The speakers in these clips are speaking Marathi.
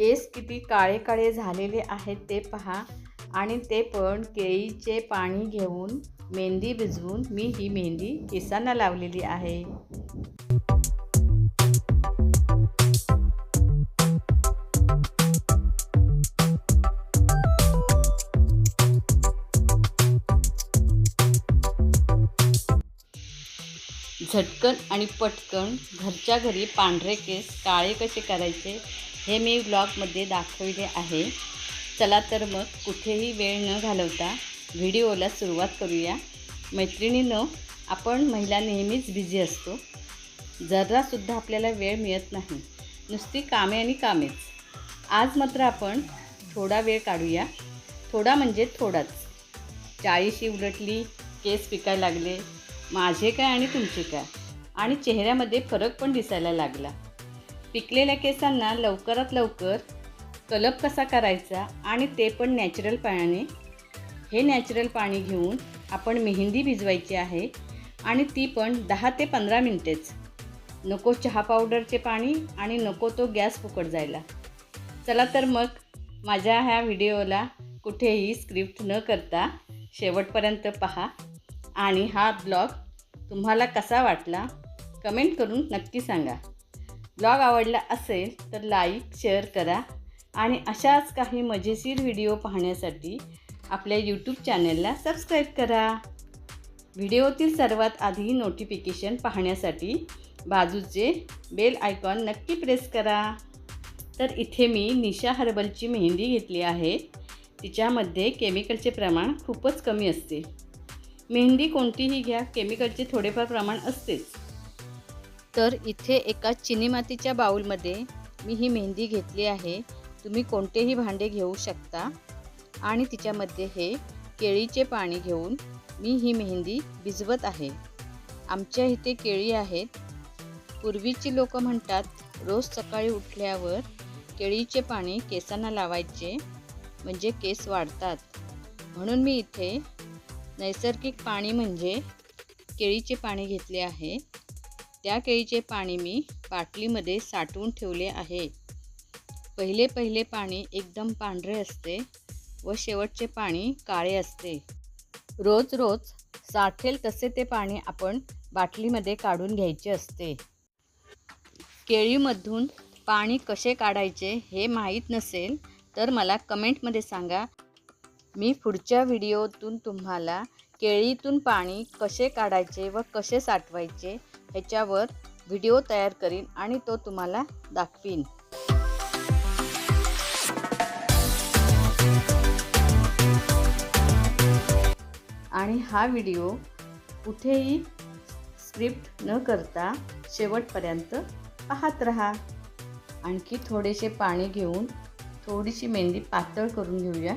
केस किती काळे काळे झालेले आहेत ते पहा आणि ते पण केळीचे पाणी घेऊन मेहंदी भिजवून मी ही मेहंदी केसांना लावलेली आहे. झटकन आणि पटकन घरच्या घरी पांढरे केस काळे कसे करायचे हे मी ब्लॉगमध्ये दाखवले आहे. चला तर मग कुठेही वेळ न घालवता व्हिडिओला सुरुवात करूया. मैत्रिणीनं आपण महिला नेहमीच बिझी असतो. जरासुद्धा आपल्याला वेळ मिळत नाही. नुसती कामे आणि कामेच. आज मात्र आपण थोडा वेळ काढूया. थोडा म्हणजे थोडाच. चाळीशी उलटली केस पिकायला लागले. माझे काय आणि तुमचे काय? आणि चेहऱ्यामध्ये फरक पण दिसायला लागला. पिकलेल्या केसांना लवकरात लवकर कलप कसा करायचा आणि ते पण नॅचरल पाण्याने. हे नॅचरल पाणी घेऊन आपण मेहंदी भिजवायची आहे आणि ती पण दहा ते पंधरा मिनटेच. नको चहा पावडरचे पाणी आणि नको तो गॅस फुकट जायला. चला तर मग माझ्या ह्या व्हिडिओला कुठेही स्क्रिप्ट न करता शेवटपर्यंत पहा. आणि हा ब्लॉग तुम्हाला कसा वाटला कमेंट करून नक्की सांगा. ब्लॉग आवडला असेल तर लाईक शेअर करा आणि अशाच काही मजेशीर व्हिडिओ पाहण्यासाठी आपल्या यूट्यूब चॅनलला सबस्क्राईब करा. व्हिडिओतील सर्वात आधी नोटिफिकेशन पाहण्यासाठी बाजूचे बेल आयकॉन नक्की प्रेस करा. तर इथे मी निशा हर्बलची मेहंदी घेतली आहे. तिच्यामध्ये केमिकलचे प्रमाण खूपच कमी असते. मेहंदी कोणतीही घ्या केमिकलचे थोडेफार प्रमाण असतेच. तर इथे एका चिनी मातीच्या बाऊलमध्ये मी ही मेहंदी घेतली आहे. तुम्ही कोणतेही भांडे घेऊ शकता. आणि तिच्यामध्ये हे केळीचे पाणी घेऊन मी ही मेहंदी भिजवत आहे. आमच्या इथे केळी आहेत. पूर्वीची लोक म्हणतात रोज सकाळी उठल्यावर केळीचे पाणी केसांना लावायचे म्हणजे केस वाढतात. म्हणून मी इथे नैसर्गिक पाणी म्हणजे केळीचे पाणी घेतले आहे. त्या केळीचे पाणी मी बाटलीमध्ये साठवून ठेवले आहे. पहिले पहिले पाणी एकदम पांढरे असते व शेवटचे पाणी काळे असते. रोज रोज साठेल तसे ते पाणी आपण बाटलीमध्ये काढून घ्यायचे असते. केळीमधून पाणी कसे काढायचे हे माहीत नसेल तर मला कमेंटमध्ये सांगा. मी पुढच्या व्हिडिओतून तुम्हाला केळीतून पाणी कसे काढायचे व कसे साठवायचे ह्याच्यावर व्हिडिओ तयार करीन आणि तो तुम्हाला दाखवीन. आणि हा व्हिडिओ कुठेही स्क्रिप्ट न करता शेवटपर्यंत पाहत राहा. आणखी थोडेसे पाणी घेऊन थोडीशी मेहंदी पातळ करून घेऊया.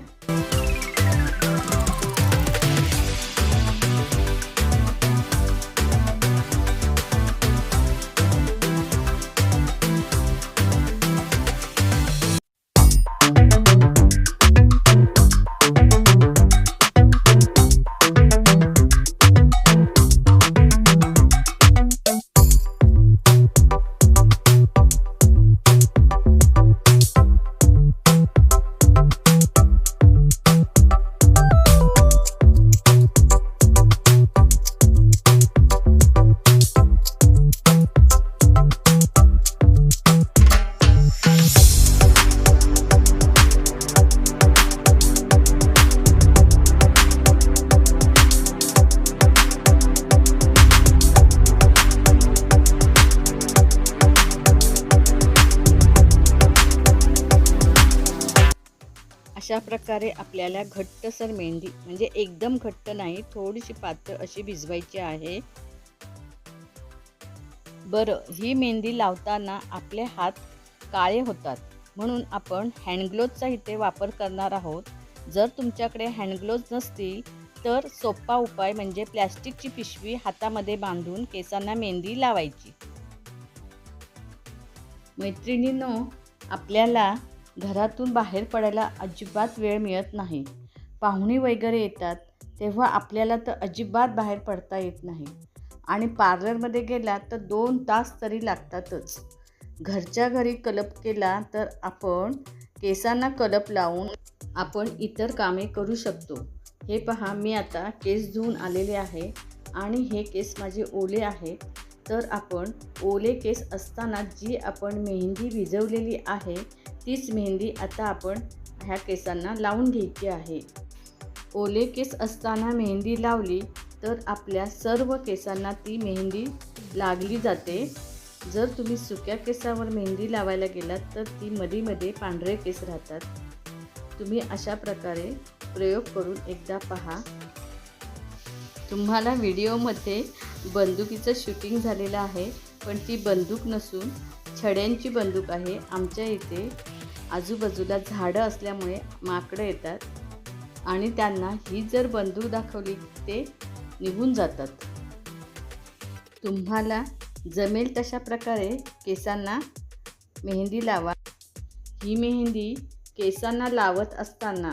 अशा प्रकारे आपल्याला घट्टसर मेहंदी म्हणजे एकदम घट्ट नाही थोडीशी पातळ अशी भिजवायची आहे. बरं ही मेहंदी लावताना आपले हात काळे होतात. म्हणून आपण हँडग्लोजचा इथे वापर करणार आहोत. जर तुमच्याकडे हँडग्लोज नसतील तर सोपा उपाय म्हणजे प्लॅस्टिकची पिशवी हातामध्ये बांधून केसांना मेहंदी लावायची. मैत्रिणींनो आपल्याला घरातून बाहेर पडायला अजिबात वेळ मिळत नाही. पाहुणे वगैरे येतात तेव्हा आपल्याला तर अजिबात बाहेर पडता येत नाही. आणि पार्लरमध्ये गेला तर दोन तास तरी लागतातच. घरच्या घरी कलप केला तर आपण केसांना कलप लावून आपण इतर कामे करू शकतो. हे पहा मी आता केस धुवून आलेले आहे आणि हे केस माझे ओले आहेत. तर आपण ओले केस असताना जी आपण मेहंदी भिजवलेली आहे तीच मेहंदी आता आपण ह्या केसांना लावून घ्यायची आहे. ओले केस असताना मेहंदी लावली तर आपल्या सर्व केसांना ती मेहंदी लागली जाते. जर तुम्ही सुक्या केसावर मेहंदी लावायला गेलात तर ती मध्ये पांढरे केस राहतात. तुम्ही अशा प्रकारे प्रयोग करून एकदा पहा. तुम्हाला व्हिडिओमध्ये बंदुकीचं शूटिंग झालेलं आहे पण ती बंदूक नसून छड्यांची बंदूक आहे. आमच्या इथे आजूबाजूला झाडं असल्यामुळे माकडं येतात आणि त्यांना ही जर बंदूक दाखवली ते निघून जातात. तुम्हाला जमेल तशा प्रकारे केसांना मेहंदी लावा. ही मेहंदी केसांना लावत असताना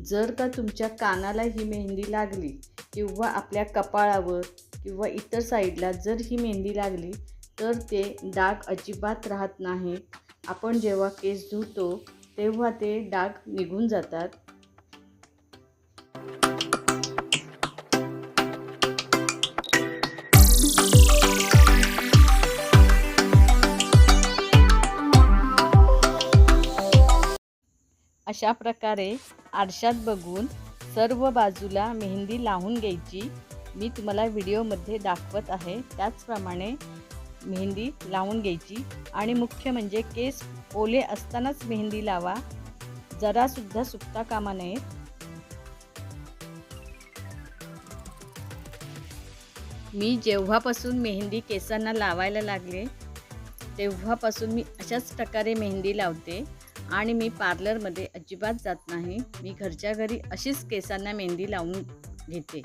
जर का तुमच्या कानाला ही मेहंदी लागली किंवा आपल्या कपाळावर किंवा इतर साईडला जर ही मेहंदी लागली तर ते डाग अजिबात राहत नाहीत आपण जेव्हा केस धुतो तेव्हा ते डाग निघून जातात. अशा प्रकारे आरशात बघून सर्व बाजूला मेहंदी लावून घ्यायची. मी तुम्हाला व्हिडिओमध्ये दाखवत आहे. त्याचप्रमाणे मेहंदी लावून घ्यायची आणि मुख्य म्हणजे केस ओले असतानाच मेहंदी लावा. जरासुद्धा सुकता कामा नये. मी जेव्हापासून मेहंदी केसांना लावायला लागले तेव्हापासून मी अशाच प्रकारे मेहंदी लावते आणि मी पार्लरमध्ये अजिबात जात नाही. मी घरच्या घरी अशीच केसांना मेहंदी लावून घेते.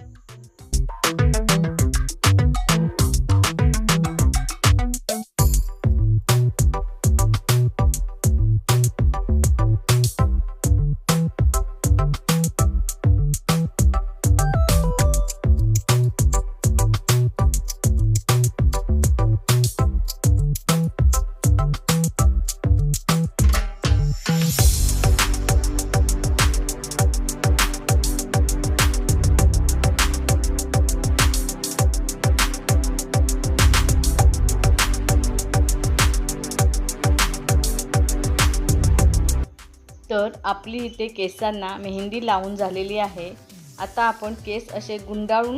तर आपली इथे केसांना मेहंदी लावून झालेली आहे. आता आपण केस असे गुंडाळून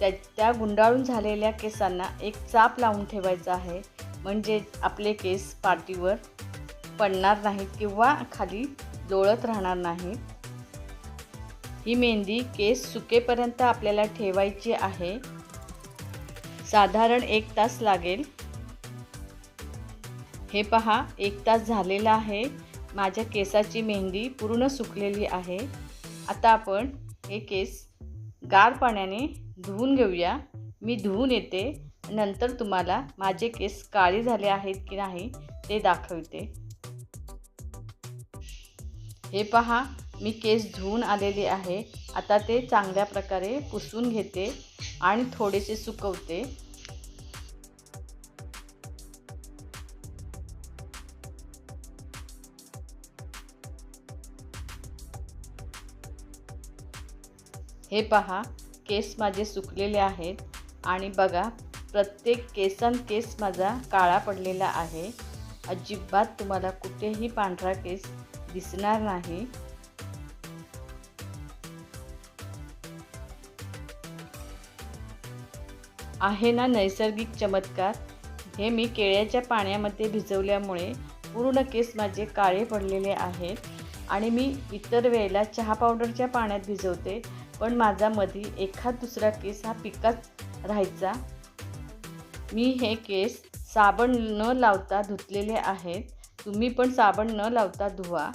त्या त्या गुंडाळून झालेल्या केसांना एक चाप लावून ठेवायचा आहे. म्हणजे आपले केस पाठीवर पडणार नाहीत किंवा खाली जोळत राहणार नाहीत. ही मेहंदी केस सुकेपर्यंत आपल्याला ठेवायची आहे. साधारण एक तास लागेल. हे पहा एक तास झालेला आहे. माझ्या केसाची मेहंदी पूर्ण सुकलेली आहे. आता आपण हे केस गार पाण्याने धुवून घेऊया. मी धुवून येते. नंतर तुम्हाला माझे केस काळे झाले आहेत की नाही ते दाखवते. हे पहा मी केस धुवून आलेले आहे. आता ते चांगल्या प्रकारे पुसून घेते आणि थोडेसे सुकवते. हे पहा केस माझे सुकलेले आहेत आणि बघा प्रत्येक केसन केस माझा काळा पडलेला आहे. अजिबात तुम्हाला कुठेही पांढरा केस दिसणार नाही. आहे ना नैसर्गिक चमत्कार? हे मी केळ्याच्या पाण्यामध्ये भिजवल्यामुळे पूर्ण केस माझे काळे पडलेले आहेत आणि मी इतर वेळेला चहा पावडरच्या पाण्यात भिजवते. पण माझा मधी एखाद दुसरा केस हा पिकाच राहायचा. मी हे केस साबण न लावता धुतलेले आहेत. तुम्ही पण साबण न लावता धुवा.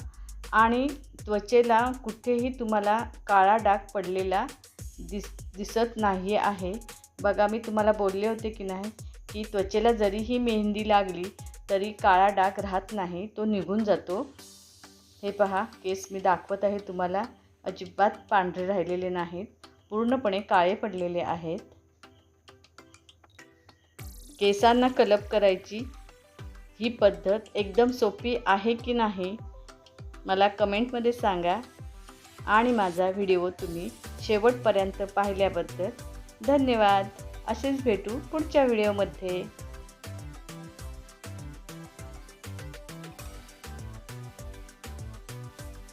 आणि त्वचेला कुठेही तुम्हाला काळा डाग पडलेला दिस दिसत नाही आहे. बघा मी तुम्हाला बोलले होते की नाही की त्वचेला जरीही मेहंदी लागली तरी काळा डाग राहत नाही तो निघून जातो. हे पहा केस मी दाखवत आहे तुम्हाला. अजिबात पांढरे राहिलेले नाहीत. पूर्णपणे काळे पडलेले आहेत. केसांना कलप करायची ही पद्धत एकदम सोपी आहे की नाही मला कमेंटमध्ये सांगा. आणि माझा व्हिडिओ तुम्ही शेवटपर्यंत पाहिल्याबद्दल धन्यवाद. असेच भेटू पुढच्या व्हिडिओमध्ये.